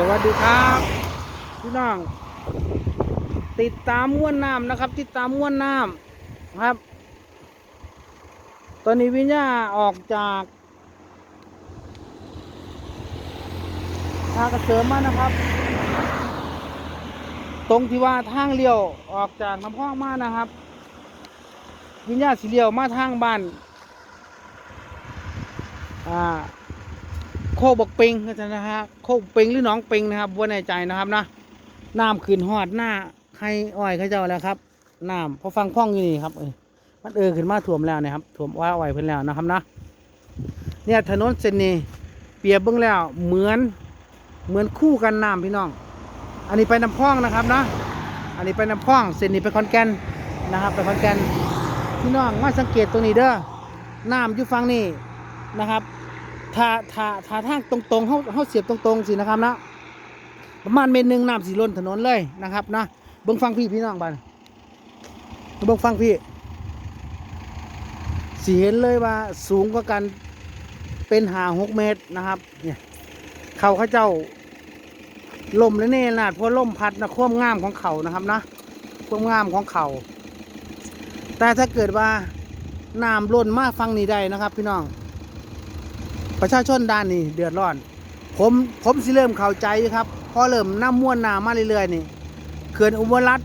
สวัสดีครับพี่น้อง ติดตามม้วนน้ำนะครับ ติดตามม้วนน้ำครับ ตอนนี้วิญญาออกจากทางกระเสริมมานะครับ ตรงที่ว่าทางเลี้ยวออกจากน้ำพองมานะครับ วิญญาสีเลี้ยวมาทางบ้านอ่า โคบกปิงก็จะนะฮะโคกปิงหรือหนองปิงนะครับว่าแน่ใจนะครับนะน้ำขึ้นหอดหน้าใครอ้อยเขาเจ้าแล้วครับน้ำพอฟังคล้องอยู่นี่ครับเออมันเออขึ้นมาท่วมแล้วนะครับท่วมว่าอ้อยเพิ่นแล้วนะครับนะเนี่ยถนนเส้นนี้เปียบเบื้องแล้วเหมือนเหมือนคู่กันน้ำพี่น้อง อันนี้ไปน้ำพองนะครับนะอันนี้ไปน้ำพองเส้นนี้ไปคอนแกนนะครับไปคอนแกนพี่น้องมาสังเกตตรงนี้เด้อน้ำอยู่ฝั่งนี้นะครับ ถ้าถ้าถ้าทางตรงๆเขาเขาเสียบตรงๆสินะครับนะประมาณเมตรหนึ่งน้ำสีล้นถนนเลยนะครับนะเบิ้งฟังพี่พี่น้องบ้านเบิ้งฟังพี่สีเห็นเลยว่าสูงกว่ากันเป็นหาหกเมตรนะครับเนี่ยเขาเขาเจ้าลมและเน่นาดเพราะลมพัดนะความงามของเขานะครับนะความงามของเขาแต่ถ้าเกิดว่าน้ำล้นมาฟังนี้ได้นะครับ พี่น้อง ประชาชนด้านนี้เดือดร้อน ผมผมสิเริ่มเข้าใจครับพอเริ่มน้ำม้วนน้ำมาเรื่อยๆนี่เขื่อนอุบลรัฐ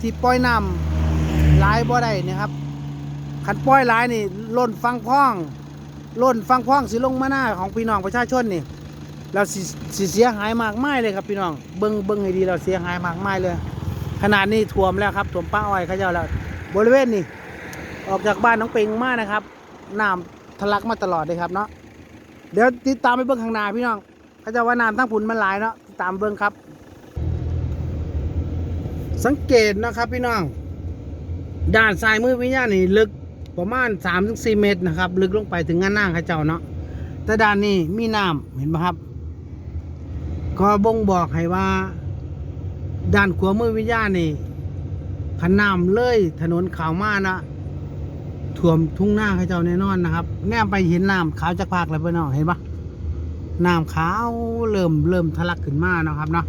ที่ปล่อยน้ำลายบ่ได้นี่ครับขันปล่อยลายนี่ล้นฟังพ้องล้นฟังพ้องสิลงมาหน้าของพี่น้องประชาชนนี่เราสิเสียหายมากมายเลยครับพี่น้องเบิ้งเบิ้งให้ดีเราเสียหายมากมายเลย ขนาดนี้ท่วมแล้วครับท่วมป้าอ้อยเขาเจ้าแล้วบริเวณนี้ออกจากบ้านน้องเป็งมากนะครับน้ำทะลักมาตลอดเลยครับเนาะ เดี๋ยวติดตามไปเบื้องข้างหน้าพี่น้องเขาจะว่าน้ำทั้งผุนมันหลายเนาะติดตามเบื้องครับ สังเกตนะครับพี่น้อง ด้านซ้ายมือวิญญาณนี่ลึกประมาณ3-4เมตรนะครับ ลึกลงไปถึงงานหน้าเขาเจ้าเนาะแต่ด้านนี้มีน้ำเห็นไหมครับ ก็บ่งบอกให้ว่า ด้านขวามือวิญญาณนี่ขันน้ำเลยถนนขาวมานะ ท่วมทุ่งหน้าเขาเจ้าแน่นอนนะครับ แนมไปเห็นน้ำขาวจากภาคแล้วพี่น้องเห็นปะน้ำขาวเริ่มเริ่มทะลักขึ้นมานะครับเนาะ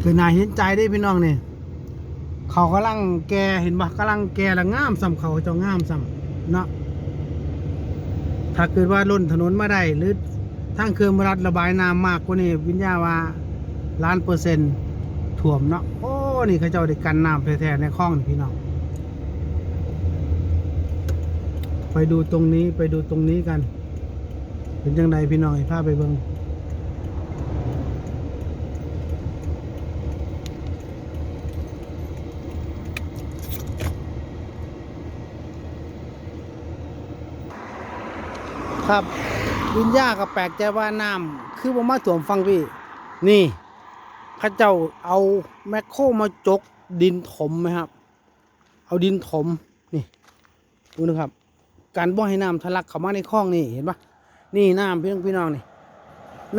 คือน่าเห็นใจได้พี่น้องเนี่ยเขากำลังแกเห็นปะกำลังแกและงามซ้ำเขาเจ้างามซ้ำเนาะถ้าเกิดว่าล้นถนนมาได้หรือทางเครื่องรัดระบายน้ำมากกว่านี้วิญญาว่าล้านเปอร์เซ็นต์ท่วมเนาะโอ้นี่เขาเจ้าได้กันน้ำแท้ๆในคลองนี่พี่น้อง ไปดูตรงนี้ไปดูตรงนี้กัน เป็นยังไงพี่น้องให้พาไปเบิงครับวิญญาก็แปลกใจว่าน้ำคือว่มาถ่วมฟังพี่ นี่เข้าเจ้าเอาแมคโครมาจกดินถมไหมครับ เอาดินถมนี่ดูนะครับ การบ่ให้น้ำทะลักเข้ามาในคลองนี่เห็นปะนี่น้ำพี่น้องพี่น้องนี่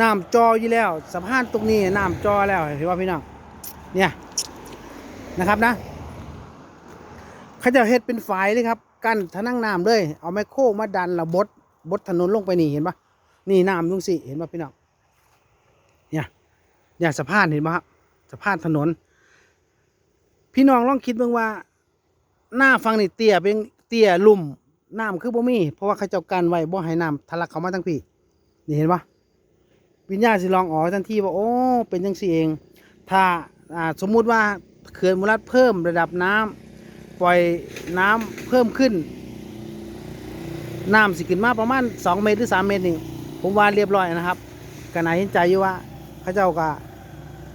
น้ำจออยู่แล้วสะพานตรงนี้น้ำจอแล้วเห็นว่าพี่น้องเนี่ยนะครับนะเขาจะเฮ็ดเป็นฝายเลยครับ กั้นทะนั่งน้ำเลย เอาไมโครมาดันระบดบดถนนลงไปนี่เห็นปะนี่น้ำตรงสิเห็นปะพี่น้องเนี่ยเนี่ยสะพานเห็นปะครับสะพานถนน พี่น้องลองคิดเบ้างว่า หน้าฟังนี่เตี้ยเป็นเตี้ยลุ่ม น้ำคือบ่มีเพราะว่าเขาเจ้ากันไว้บ่ให้น้ำทะลักเข้ามาทั้งพี่ นี่เห็นปะวิญญาณสิลองอ๋อทันทีว่าโอ้เป็นจังซี่เอง ถ้าอ่าสมมุติว่าเขื่อนมูลรัฐเพิ่มระดับน้ำปล่อยน้ำเพิ่มขึ้น น้ำสิขึ้นมาประมาณ 2 เมตรหรือ 3 เมตรนี่ผมว่าเรียบร้อยนะครับก็น่าเห็นใจอยู่ว่าเขาเจ้าก็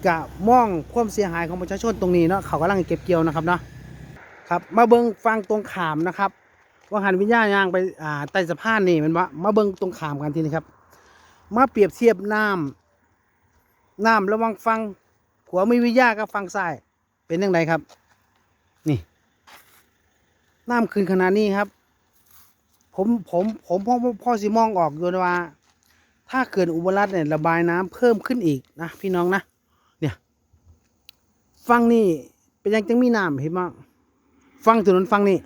กะมองความเสียหายของประชาชนตรงนี้เนาะเขากำลังเก็บเกี่ยวนะครับเนาะครับมาเบิงฟังตรงขามนะครับ ว่าหันวิญญาณยางไปอ่าใต้สะพานนี่มันว่ามาเบิงตรงขามกันทีนี้ครับ มาเปรียบเทียบน้ำน้ำระวังฟังขวามีวิญญาณกับฟังซ้ายเป็นยังไงครับ นี่น้ำขึ้นขนาดนี้ครับ ผมผมผมพ่อพ่อสิมองออกอยู่นะว่า ถ้าเกิดอุบลรัฐเนี่ยระบายน้ำเพิ่มขึ้นอีกนะพี่น้องนะเนี่ยฟังนี่เป็นยังจังมีน้ำเห็นมั้งฟังถนนฟังนี่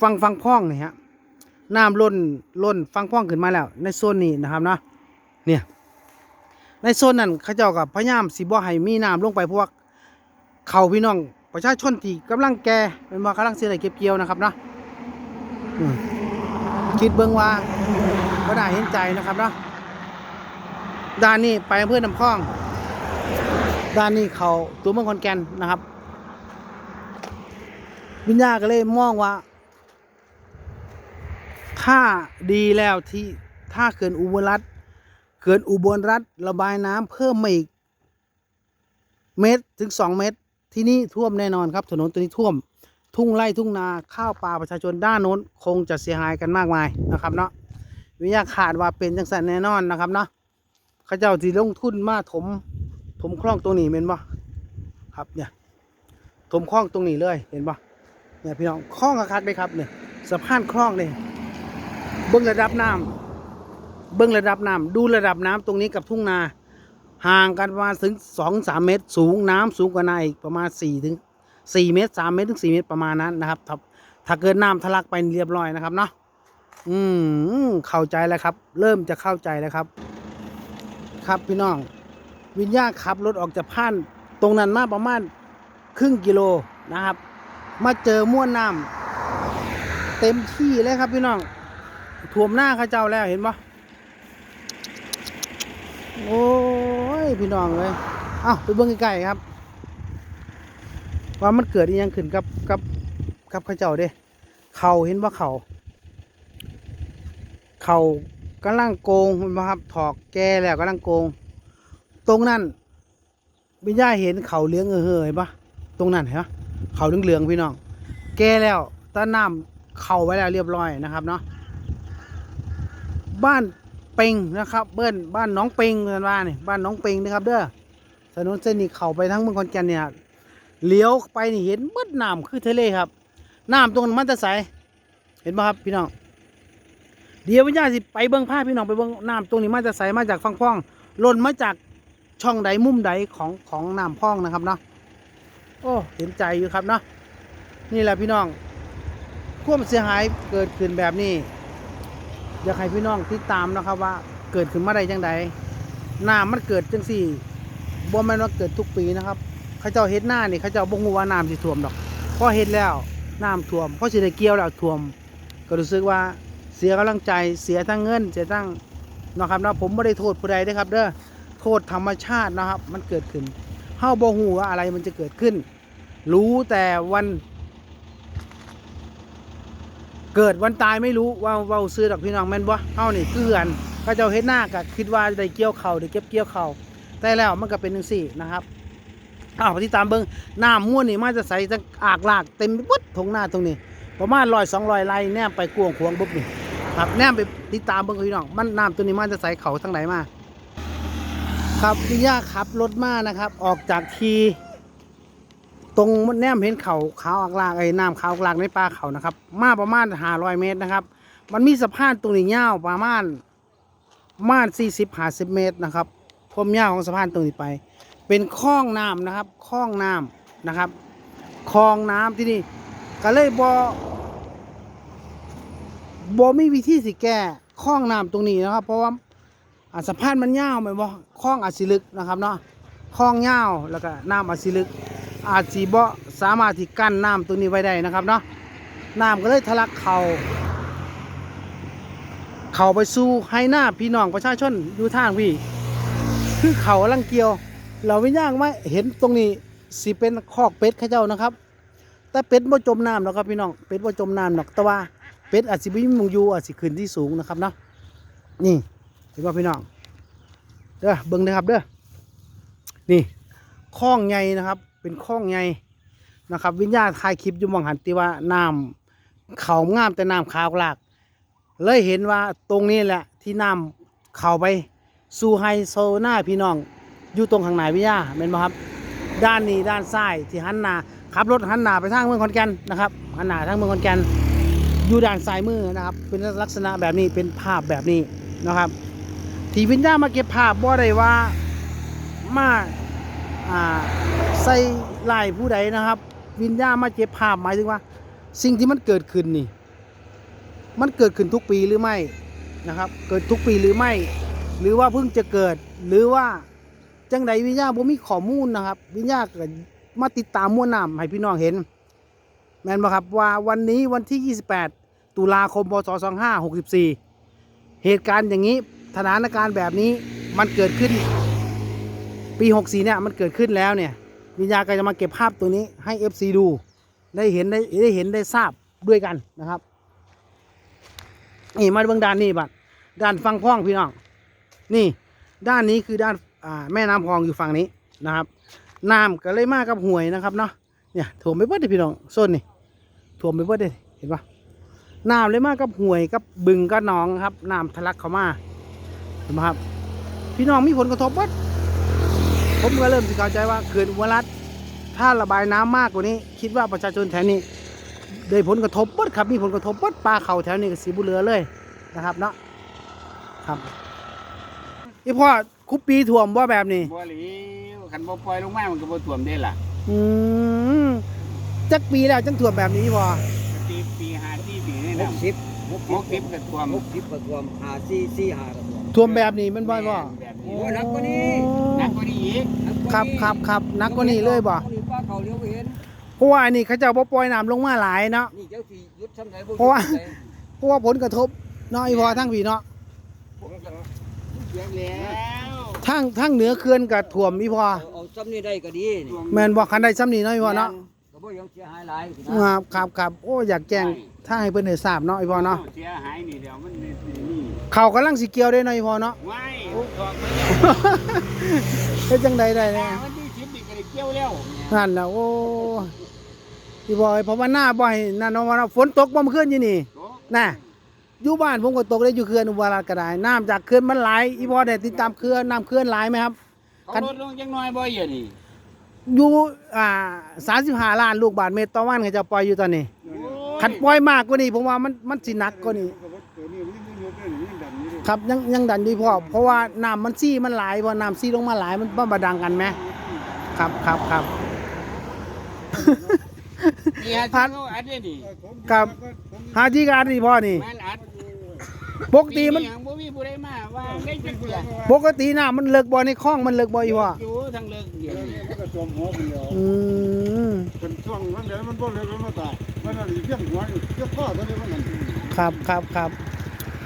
ฟังฟังพ้องนี่ฮะน้ำล้นล้นฟังพ้องขึ้นมาแล้ว ในโซนนี้นะครับเนาะเนี่ยในโซนนั้นเขาเจ้ากับพยายามสิบ่ให้มีน้ำลงไปพว่าเขาพี่น้องประชาชนที่กำลังแก่เป็นว่ากำลังสิได้เก็บเกี่ยวนะครับเนาะคิดเบิ่งว่าก็น่าเห็นใจนะครับเนาะด้านนี้ไปเพื่อนน้ำคลอง ด้านนี้เขาตัวเมืองขอนแก่นนะครับวิญญาก็เลยมองว่า ถ้าดีแล้วที่ถ้าเกินอุบลรัฐเกินอุบลรัฐระบายน้ำเพิ่มมาอีกเมตรถึงสองเมตร ที่นี่ท่วมแน่นอนครับ ถนนตัวนี้ท่วม ทุ่งไร่ทุ่งนาข้าวปลาประชาชนด้านโน้น คงจะเสียหายกันมากมายนะครับเนาะวิญญาขาดว่าเป็นจังสันแน่นอนนะครับเนาะเขาเจ้าที่ลงทุนมาถม ถมคลองตรงนี้เห็นปะครับเนี่ยถมคลองตรงนี้เลยเห็นปะเนี่ยพี่น้องคลองคักๆเลยครับเนี่ยสะพานคลองเนี่ย เบิ้องระดับน้ำเบิ้องระดับน้ำดูระดับน้ำตรงนี้กับทุ่งนา ห่างกันประมาณถึงสองสามเมตร สูงน้ำสูงกว่านาอีกประมาณสี่ถึงสี่เมตรสามเมตรถึงสี่เมตรประมาณนั้นนะครับถ้าถ้าเกิดน้ำทะลักไปเรียบร้อยนะครับเนาะอืมเข้าใจแล้วครับ เริ่มจะเข้าใจแล้วครับ ครับพี่น้อง วิญญาขับรถออกจากพาน ตรงนั้นมาประมาณครึ่งกิโลนะครับ มาเจอม้วนน้ำเต็มที่เลยครับพี่น้อง ท่วมหน้าข้าเจ้าแล้วเห็นปะโอ้ยพี่น้องเลยเอ้าไปเบิ่งใกล้ๆครับ ว่ามันเกิดอีหยังขึ้นกับกับกับข้าเจ้าเด้ เขาเห็นว่าเขา เขากำลังโกงเห็นปะครับถอกแกแล้วกำลังโกง ตรงนั้นวิญญาเห็นเขาเลี้ยงเออเห็นปะตรงนั้นเห็นปะเขาเหลืองเหลืองๆพี่น้อง แกแล้วตาน้ำเข่าไว้แล้วเรียบร้อยนะครับเนาะ บ้านเปงนะครับ เบิ้นบ้านน้องเปงเงินว่านี่บ้านน้องเปงนะครับเด้อถนนเส้นนี้เข่าไปทั้งเมืองขอนแก่นเนี่ยเลี้ยวไปนี่เห็นเบิ้น้ำคือทะเลครับน้ำตรงนั้นมันจะใสเห็นปะครับพี่น้องเดี๋ยววิญญาสิไปเบิ้งภาพพี่น้องไปเบิ้งน้ำตรงนี้มันจะใสมาจากฟังพ่องหล่นมาจากช่องใดมุมใดของของน้ำพ่องนะครับเนาะโอ้เห็นใจอยู่ครับเนาะนี่แหละพี่น้องความเสียหายเกิดขึ้นแบบนี้ อยากให้พี่น้องติดตามนะครับว่าเกิดขึ้นมาได้จังใดน้ำมันเกิดจังสี่บ่แม่นว่าเกิดทุกปีนะครับเขาเจ้าเฮ็ดหน้านี่เขาเจ้าบ่ฮู้ว่าน้ำสิท่วมดอกพอเฮ็ดแล้วน้ำท่วมพอสิได้เกี่ยวแล้วท่วม ก็รู้สึกว่าเสียกำลังใจเสียทั้งเงินเสียทั้งนะครับเนาะผมไม่ได้โทษผู้ใดเด้อครับเด้อโทษธรรมชาตินะครับ มันเกิดขึ้นเฮาบ่ฮู้ว่าอะไรมันจะเกิดขึ้น รู้แต่วัน เกิดวันตายไม่รู้ว่าเว้าซื้อดอกพี่น้องแม่นบ่เฮานี่คือเหือนเขาเจ้าเฮ็ดหน้าก็คิดว่าได้เกี่ยวเข้าได้เก็บเกี่ยวเข้าแต่แล้วมันก็เป็นจังซี่นะครับอ้าวไปติดตามเบิ่งน้ำม่วนนี่มาจะใส่จังอากลากเต็มไปหมดทงหน้าตรงนี้ ประมาณ100 200ไร่แนมไปกวงขวงปุ๊บนี่ครับแนมไปติดตามเบิ่งพี่น้องมันน้ำตัวนี้มันจะใส่เขาทางไหนมา ครับพี่ย่าขับรถมานะครับ ออกจากที ตรงแนมเห็นเขาขาวอักลากไอ้น้ำขาวอักลากในป่าเขานะครับ มาประมาณห้าร้อยเมตรนะครับ มันมีสะพานตรงนี้ยาวประมาณมาณสี่สิบห้าสิบเมตรนะครับความยาวของสะพานตรงนี้ไป เป็นคลองน้ำนะครับคลองน้ำนะครับคลองน้ำที่นี่ก็เลยบอบอมีวิธีสิแก้คลองน้ำตรงนี้นะครับ เพราะว่าอาสะพานมันยาวไหมนบ่คลองอาจสิลึกนะครับเนาะคลองยาวแล้วก็น้ำอาจสิลึก อาจสิบ่สามารถที่กั้นน้ำตรงนี้ไว้ได้นะครับเนาะน้ำก็เลยทะลักเขาเข้าไปสู่ให้หน้าพี่น้องประชาชนอยู่ทางพี่ คือเขาลังเกียว เราไม่ยางว่าเห็นตรงนี้สิเป็นคอกเป็ดเข้าเจ้านะครับ แต่เป็ดบ่จมน้ำหรอกครับพี่น้องเป็ดบ่จมน้ำหรอกแต่ว่าเป็ดอาจสิบ่มีหมองอยู่อาจสิขึ้นที่สูงนะครับเนาะนี่เห็นว่าพี่น้องเด้อเบิ่งนะครับเด้อนี่คลองใหญ่นะครับ เป็นคลองใหญ่นะครับ วิญญาณถ่ายคลิปอยู่มองหันติว่าน้ำเขางามแต่น้ำขาวหลาก เลยเห็นว่าตรงนี้แหละที่น้ำเขาไปสู่ไฮโซหน้าพี่น้อง อยู่ตรงข้างในวิญญาเห็นไหมครับ ด้านนี้ด้านซ้ายที่หันหน้าขับรถหันหน้าไปทางเมืองขอนแก่นนะครับหันหน้าทางเมืองขอนแก่นอยู่ด้านซ้ายมือนะครับ เป็นลักษณะแบบนี้เป็นภาพแบบนี้นะครับ ที่วิญญามาเก็บภาพบ่ได้ว่ามาอ่า ใส่ลายผู้ใดนะครับ วิญญาณมาเก็บภาพหมายถึงว่า สิ่งที่มันเกิดขึ้นนี่ มันเกิดขึ้นทุกปีหรือไม่นะครับ เกิดทุกปีหรือไม่ หรือว่าเพิ่งจะเกิดหรือว่าจังใดวิญญาบ่มีข้อมูลนะครับ วิญญาก็มาติดตามมวลน้ำให้พี่น้องเห็น แม่นบ่ครับว่าวันนี้วันที่ 28 ตุลาคมพศ2564 เหตุการณ์อย่างนี้สถานการณ์แบบนี้มันเกิดขึ้น ปี 64เนี่ยมันเกิดขึ้นแล้วเนี่ยวิญญาก็จะมาเก็บภาพตัวนี้ให้ FC ดู ได้เห็นได้ได้เห็นได้ทราบด้วยกันนะครับนี่มาเบื้องด้านนี้บัดด้านฟังพ้องพี่น้องนี่ ด้านนี้คือด้านแม่น้ำพองอยู่ฝั่งนี้นะครับน้ำก็เลยมากกับห่วยนะครับเนาะเนี่ยถ่วมไปเบิดเลยพี่น้องโซนนี่ถ่วมไปเบิดเลยเห็นปะน้ำเลยมากกับห่วยกับบึงกับหนองครับน้ำทะลักเข้ามาเห็นไหมครับ พี่น้องมีผลกระทบเบิด ผมก็เริ่มสิเข้าใจว่าเขื่อนอุบลรัฐถ้าระบายน้ำมากกว่านี้ คิดว่าประชาชนแถวนี้ได้ผลกระทบเบิดครับมีผลกระทบเบิดปลาเขาแถวนี้ก็สีบุเรือเลยนะครับเนาะครับอีพ่อคุปปีถ่วมว่าแบบนี้บ่หลีวคันบ่ปล่อยลงมามันก็บ่ท่วมได้ล่ะ อืมจักปีแล้วจังถ่วมแบบนี้พอปีปีห้าปีปีนี่หนะกสิบหกหกสิบก็ท่วมหกสิบก็ท่วมหาสี่สี่หาก็ท่วมถ่วมแบบนี้มันบ่พ่อแบบโอ้นี้หนักกว่านี้หนักกว่านี้อีกหนักกว่านี้ครับครับครับหนักกว่านี้เลยบ่นี่ป้าเขาเลี้ยวไปเห็นเพราะว่าอันนี้เขาเจะบ่ปล่อยน้ำลงมาหลายเนาะนี่เจ้าที่ยุดทำไหนบ่เพราะว่ายุดทำไหนเพราะว่าผลกระทบเนาะอีพอทั้งผีเนาะผมก็เสียแล้วทั้งทั้งเหนือเขื่อนกับถ่วมอีพอเอาเอาซ้ำนี่ได้ก็ดีนี่แม่นบ่คันใดซ้ำนี่เนาะอีพอเนาะก็บ่ยังเสียหายหลายครับครับครับโอ้อยากแจ้ง ถ้าให้เพิ่นได้ทราบเนาะอีพอเนาะเสียหายนี่เดี๋ยวมันนี่นี่เขากำลังสิเกี่ยวได้เนาะอีพอเนาะไว้ถอกไปแล้วเฮ็ดจังใดได้เนี่ยวันที่สิบนี่ก็ได้เกี่ยวแล้วนั่นล่ะโอ้อีพอเพราะว่าหน้าบ่ให้นั่นเนาะว่าเนาะฝนตกบ่เมื่อคืนอยู่นี่โอ้น่ะอยู่บ้านผมก็ตกได้อยู่เขื่อนอุบลรัตน์ก็ได้น้ำจากเขื่อนมันไหลอีพอได้ติดตามเขื่อนน้ำเขื่อนไหลไหมครับเขาลดลงจังน้อยบ่เยอะนี่อยู่อ่า35ล้านลูกบาทเมตรต่อวันเขาจะปล่อยอยู่ตอนนี้ โอ้ยคันปล่อยมากกว่านี้ผมว่ามันมันสิหนักกว่านี้ครับยังยังดันอยู่พ่อเพราะว่าน้ำมันซี่มันไหลพอน้ำซี่ลงมาไหลมันบ่มาดังกันไหมครับครับครับนี่ฮะที่เขาอัดเนี่ยนี่ครับหาที่การดีพ่อนี่มันอัดปกติมันยังบ่มีผู้ใดมาว่าได้จักเสียปกติน้ำมันเลิกบ่อในคลองมันเลิกบ่อยู่พ่อ อยู่ทั้งเลิกเดียวนี่มันก็จมหัวคนเดียวอืมเป็นช่วงนั้นเดี๋ยวมันบ่เลยมันมาตายมันนั่นอีเพียงหัวนี่เพียงข้อตัวนี้มันนั่นครับครับครับ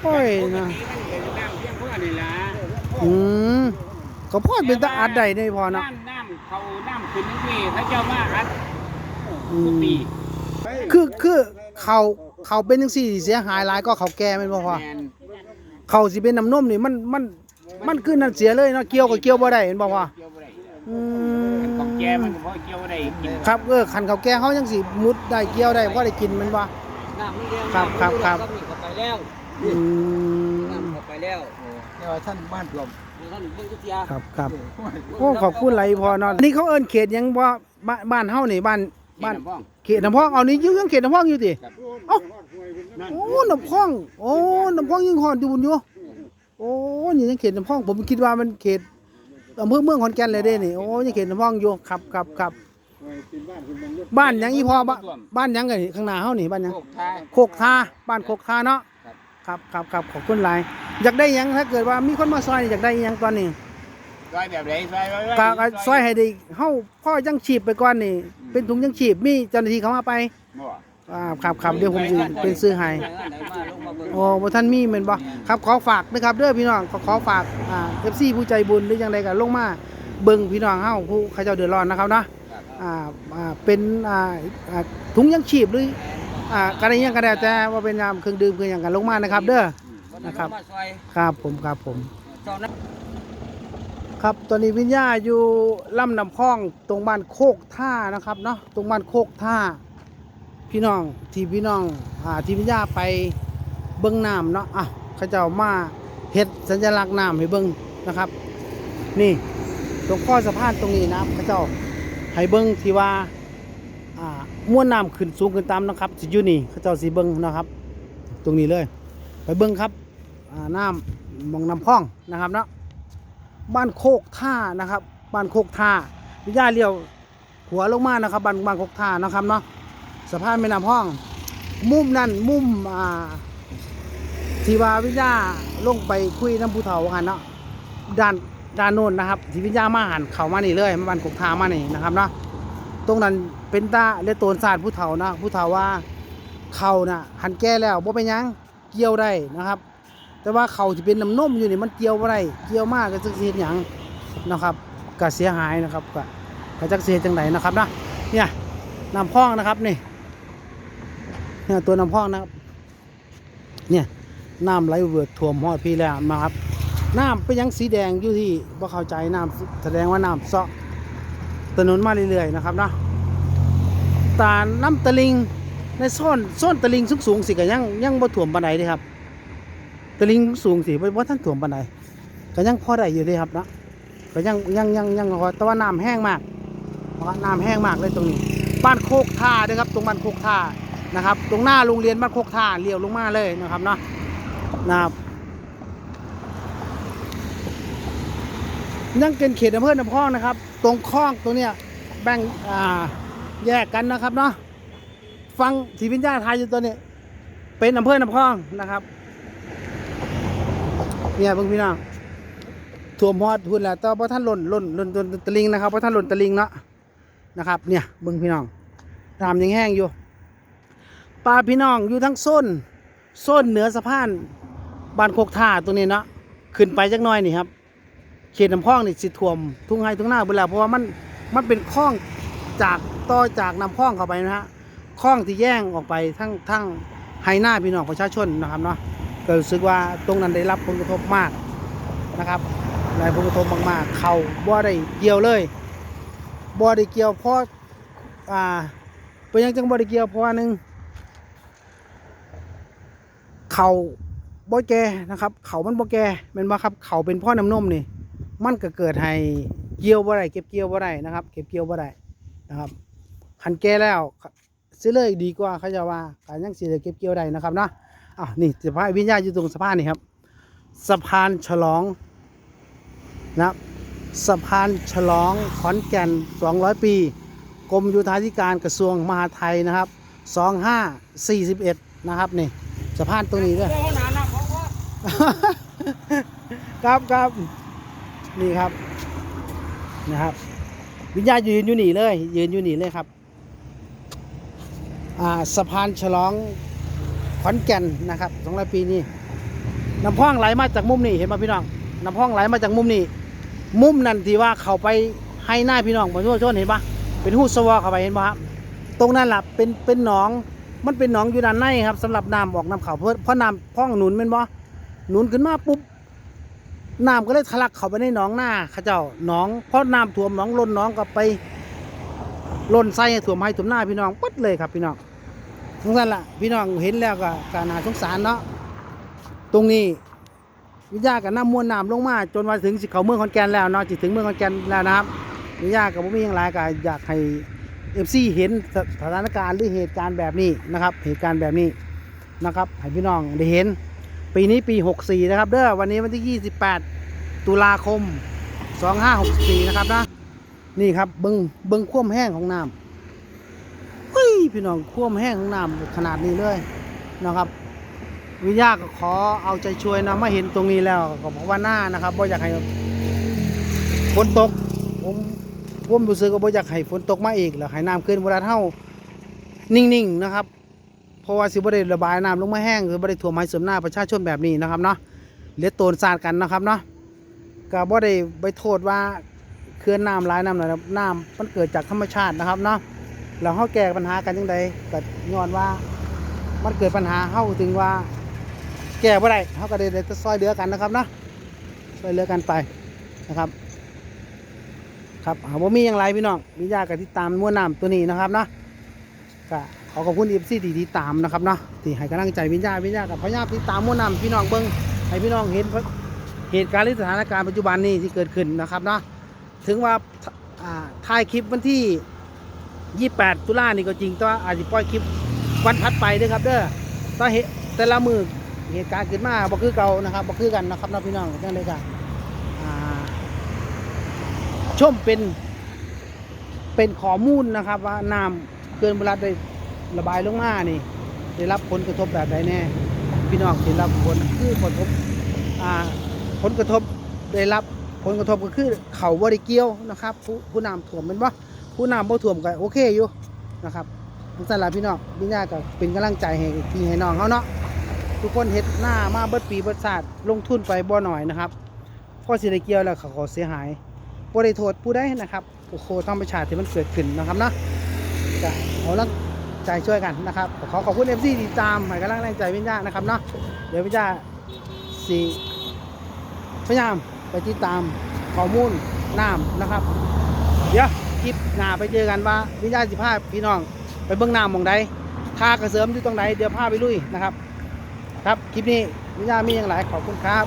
โอ้ยปกนะติมันก็น้ำเพียงพอนี่ล่ะอืมก็พ่อเป็นตาอัดได้ในพ่อเนาะน้ำน้ำเขาน้ำขึ้นนี่พระเจ้ามาอัดอืทุกมปีคือคือเขาเขาเป็นจังซี่เสียหายหลายก็เขาแก่แม่นบ่พ่อแม่นเขาสิเป็นน้ำนมนี่มันมันมันคือนั่นเสียเลยเนาะเกี่ยวก็เกี่ยวบ่ได้เห็นบ่พ่อเกี่ยวบ่ได้ อืมของแกมันก็พอเกี่ยวบ่ได้กินครับเออคันเขาแก่เขายังสิมุดได้เกี่ยวได้พอได้กินแมันบ่ น้ำมันเลี้ยงครับครับครับ น้ำมันเข้าไปแล้วอืมน้ำเข้าไปแล้วแต่ว่าท่านบ้านลมท่านเบิ่งกุฏิยาครับครับโอ้ขอบคุณหลายพ่อเนาะนี่เขาเอิ้นเขตหยังบ่บ้านบ้านเฮานี่บ้านบ้านบ้องเขตน้ำพองเอานี่อยู่ยังเขตน้ำพองอยู่ติเอ้านั่นโอ้น้ำพองโอ้น้ำพองยังฮอดอยู่บุญอยู่โอ้นี่ยังเขตน้ำพองผมคิดว่ามันเขต อำเภอเมืองขอนแก่นเลยเด้นี่โอ้ยังเขตน้ำพองอยู่ครับครับครับบ้านหยังอีพ่อบ้านบ้านหยังกันข้างหน้าเฮานี่บ้านหยังโคกท้ายโคกทาบ้านโคกทาเนาะครับครับครับขอบคุณหลายอยากได้หยังถ้าเกิดว่ามีคนมาซอยนี่อยากได้หยังตอนนี้ซอยแบบไหนซอยไว้ไว้ก็ก็ซอยให้ได้เฮาพ่อยังชีพไปก่อนนี่ เป็นถุงยังชีพมีเจ้าหน้าที่เขามาไปบ่่าครับครับเดี๋ยวผมสิเป็นซื้อให้โอ้บ่ท่านมีแม่นบ่ครับขอฝากนะครับเด้อพี่น้องขอขอฝากอ่า FC ผู้ใจบุญหรือจังไดก็ลงมาเบิ่งพี่น้องเฮาผู้เขาเจ้าเดือดร้อนนะครับเนาะอ่าอ่าเป็นอ่าอ่าถุงยังชีพหรืออ่ากระไรยังก็ได้แต่ว่าเป็นน้ำเครื่องดื่มเครื่องหยังกันลงมานะครับ เด้อนะครับครับผมครับผม ครับตอนนี้วิญญาอยู่ลำน้ำคลองตรงบ้านโคกท่านะครับเนาะตรงบ้านโคกท่า พี่น้องที่พี่น้องอ่าที่วิญญาไปเบิ้องน้ำเนาะอะเขาเจ้ามาเฮ็ดสัญลักษณ์น้ำให้เบิ้องนะครับ นี่ตรงข้อสะพานตรงนี้นะเขาเจ้าให้เบิ้องที่ว่าอ่ามวลน้ำขึ้นสูงขึ้นต่ำนะครับสิอยู่นี่เขาเจ้าสีเบิ้องนะครับ ตรงนี้เลย ไปเบิ้องครับอ่าน้ำมองน้ำคลองนะครับเนาะบ้านโคกท่านะครับ บ้านโคกท่าวิญญาเลี้ยวหัวลงมานะครับ บ้านบ้านโคกท่านะครับเนาะ สะพานแม่น้ำห้อง มุมนั่นมุมอ่าทีวาวิญญาลงไปคุยน้ำผู้เฒ่ากันเนาะด้านด้านโน้นนะครับทีวิญญามาหันเข้ามานี่เลยมาบ้านกกทามานี่นะครับเนาะตรงนั้นเป็นตาเลโตนศาสตร์ผู้เฒ่านะผู้เฒ่าว่าเขาน่ะหันแก่แล้วบ่เป็นหยังเกี่ยวได้นะครับ แต่ว่าเขาที่เป็นน้ำนมอยู่นี่มันเกี่ยวบ่ได้เกี่ยวมากก็จะเสียหยังนะครับก็เสียหายนะครับก็ก็จักเสียจังไดนนะครับนะเนี่ยน้ำพองนะครับนี่ ตัวน้ำพองนะครับ เนี่ยน้ำไหลเวิร์ดท่วมหอดพี่แล้วนะครับน้ำเป็นยังสีแดงอยู่ที่บ่เข้าใจน้ำแสดงว่าน้ำเซาะถนนมาเรื่อยๆนะครับนะตาน้ำตะลิงในโซนโซนตะลิงสูงๆสิก็ยังยังบ่ท่วมปานใดเด้ครับ ตะลิงสูงสิบ่บ่ทันท่วมปานใดก็ยังพอได้อยู่เด้ครับนะก็ยังยังยังยังแต่ว่าน้ำแห้งมากเพราะน้ำแห้งมากเลยตรงนี้บ้านโคกท่าเด้อครับ ตรงบ้านโคกท่า นะครับ ตรงหน้าโรงเรียนบ้านโคกท่าเลี้ยวลงมาเลยนะครับเนาะนะครับยังเป็นเขตอำเภอน้ำพองนะครับ ตรงคลองตรงเนี้ยแบ่งอ่าแยกกันนะครับเนาะฟังสีพิญญาไทยอยู่ตัวนี้เป็นอำเภอน้ำพองนะครับเนี่ยเพิ่งพี่น้องท่วมฮอดทุนแล้วแต่พอท่านหล่นหล่นหล่นตะลิงนะครับพอท่านหล่นตะลิงเนาะนะครับ เนี่ยเบิ่งพี่น้องน้ำยังแห้งอยู่ ปลาพี่น้องอยู่ทั้งโซนโซนเหนือสะพานบ้านโคกท่าตรงนี้เนาะขึ้นไปจักหน้อยนี่ครับเขตน้ำคลองนี่สิท่วมทุ่งไร่ทุ่งหน้าเวลาเพราะว่ามันมันเป็นคลองจากต่อจากน้ำคลองเข้าไปนะฮะคลองที่แย่งออกไปทั้งทั้งไฮหน้าพี่น้องประชาชนนะครับเนาะก็รู้สึกว่าตรงนั้นได้รับผลกระทบมากนะครับได้ผลกระทบมากๆ เขาบ่ได้เกี่ยวเลยบ่ได้เกี่ยวเพราะอ่าเป็นยังจังบ่ได้เกี่ยวเพราะว่าหนึ่ง เขาบ่แก่นะครับ เขามันบ่แก่แม่นบ่ครับเขาเป็นพ่อน้ำนมนี่ มันก็เกิดให้เกี่ยวบ่ได้เก็บเกี่ยวบ่ได้นะครับ เก็บเกี่ยวบ่ได้นะครับคันแก่แล้วซื้อเลยดีกว่าเขาจะว่าการยังสิได้เก็บเกี่ยวได้นะครับเนาะอะนี่สะพานวิญญาณอยู่ตรงสะพานนี่ครับสะพานฉลองนะครับสะพานฉลองขอนแก่น 200 ปี กรมโยุทธาธิการกระทรวงมหาดไทยนะครับ 2541 นะครับนี่ สะพานตรงนี้ด้วยโอ้โหหนาหนักของพ่อครับครับนี่ครับนะครับวิญญาณยืนอยู่นี่เลย ยืนอยู่นี่เลยครับอ่าสะพานฉลองขอนแก่นนะครับสองร้อยปีนี้น้ำพองไหลมาจากมุมนี้เห็นไหมพี่น้องน้ำพองไหลมาจากมุมนี้ มุมนั่นที่ว่าเขาไปให้หน้าพี่น้องบนทั่วชนเห็นปะเป็นหูสวอเข้าไปเห็นปะครับตรงนั้นล่ะเป็นเป็นหนอง มันเป็นหนองอยู่ด้านในครับสำหรับน้ำออกน้ำเขาเพราะเพราะน้ำพ่องหนุนเป็นปะหนุนขึ้นมาปุ๊บน้ำก็เลยทะลักเข้าไปในหนองหน้าข้าเจ้าหนองเพราะน้ำท่วมหนองล้นหนองก็ไปล้นไส้ท่วมให้ท่วมหน้าพี่น้องปึ๊ดเลยครับพี่น้องทั้งนั้นล่ะพี่น้องเห็นแล้วก็การนาสงสารเนาะตรงนี้วิทยากับน้ำมวลน้ำลงมา จนมาถึงสิเขาเมืองขอนแก่นแล้วเนาะจิถึงเมืองขอนแก่นแล้วนะครับวิทยากับผมมีอย่างไรก็อยากให้ เอฟซีเห็นสสถานการณ์หรือเหตุการณ์แบบนี้นะครับเหตุการณ์แบบนี้นะครับให้พี่น้องได้เห็น ปีนี้ปี 64 นะครับเด้อวันนี้วันที่ 28 ตุลาคม 2564 นะครับนะนี่ครับเบิงเบิงคว่ำแห้งของน้ำเฮ้ยพี่น้องคว่ำแห้งของน้ำขนาดนี้เลยนะครับ วิญญาก็ขอเอาใจช่วยนะมาเห็นตรงนี้แล้วก็บอกว่าหน้านะครับบ่อยากให้ฝนตกผม ผมรู้สึกว่าบ่อยากให้ฝนตกมาอีกแล้วให้น้ำขึ้นเวลาเท่านิ่งๆนะครับ เพราะว่าสิบ่ได้ระบายน้ำลงมาแห้งหรือบ่ได้ท่วมให้เสริมหน้าประชาชนแบบนี้นะครับเนาะเหลือดโตนสาดกันนะครับเนาะก็บ่ได้ไปโทษว่าเขื่อนน้ำหลายน้ำหน่อยนะน้ำมันเกิดจากธรรมชาตินะครับเนาะแล้วเฮาแก้ปัญหากันจังไดก็ย้อนว่ามันเกิดปัญหาเฮาถึงว่าแก้บ่ได้เฮาก็ได้ได้แต่ซอยเหลือกันนะครับเนาะซอยเหลือกันไปนะครับ ครับหาบ่มีอย่างไรพี่น้องมีญาติก็ติดตามมวลน้ำตัวนี้นะครับเนาะก็ขอขอบคุณเอฟซีที่ติดตามนะครับเนาะที่ให้กำลังใจวิญญาณวิญญากับพยายามติดตามมุ่นนำพี่น้องเบิ้งให้พี่น้องเห็นเหตุการณ์หรือสถานการณ์ปัจจุบันนี้ที่เกิดขึ้นนะครับเนาะถึงว่าถ่ายคลิปวันที่ 28 ตุลานี่ก็จริงแต่ว่าอาจจะปล่อยคลิปวันถัดไปด้วยครับเด้อแต่เหตุแต่ละมือเหตุการณ์เกิดมาบ่คือเก่านะครับบ่คือกันนะครับนะพี่น้องนั่นเลยกัน ชมเป็น เป็นข้อมูลนะครับ ว่าน้ำเกินเวลาได้ระบายลงมานี่ ได้รับผลกระทบแบบใดแน่ พี่น้องได้รับผลคือผลกระทบอ่าผลกระทบได้รับผลกระทบก็คือเขาบ่ได้เกี่ยวนะครับผู้ผู้นำท่วมแมันบ่าผู้นำบ่ท่วมก็โอเคอยู่นะครับทั้งสลาพี่น้องพี่ญาก็เป็นกำลังใจให้พี่ให้น้องเขาเนาะทุกคนเฮ็ดหน้ามาเบิดปีเบิดชาสติลงทุนไปบ่หน่อยนะครับพอสิได้เกี่ยวแล้วเขาก็เสียหาย บ่ได้โทษผู้ใดนะครับโอ้โหธรรมชาติที่มันเกิดขึ้นนะครับเนาะก็เอาละใจช่วยกันนะครับขอขอบคุณ FC ที่ตามให้กำลังแรงใจพี่ญานะครับเนาะเดี๋ยวพี่ญาสิพยายามไปติดตามข้อมูลน้ำนะครับ เดี๋ยวคลิปหน้าไปเจอกันว่าวิญญาณสิพาพี่น้อง ไปเบื้องน้ำมองใดท่ากระเสริมอยู่ตรงไหนเดี๋ยวพาไปลุยนะครับ ครับคลิปนี้วิญญาณมีอย่างไรขอบคุณครับ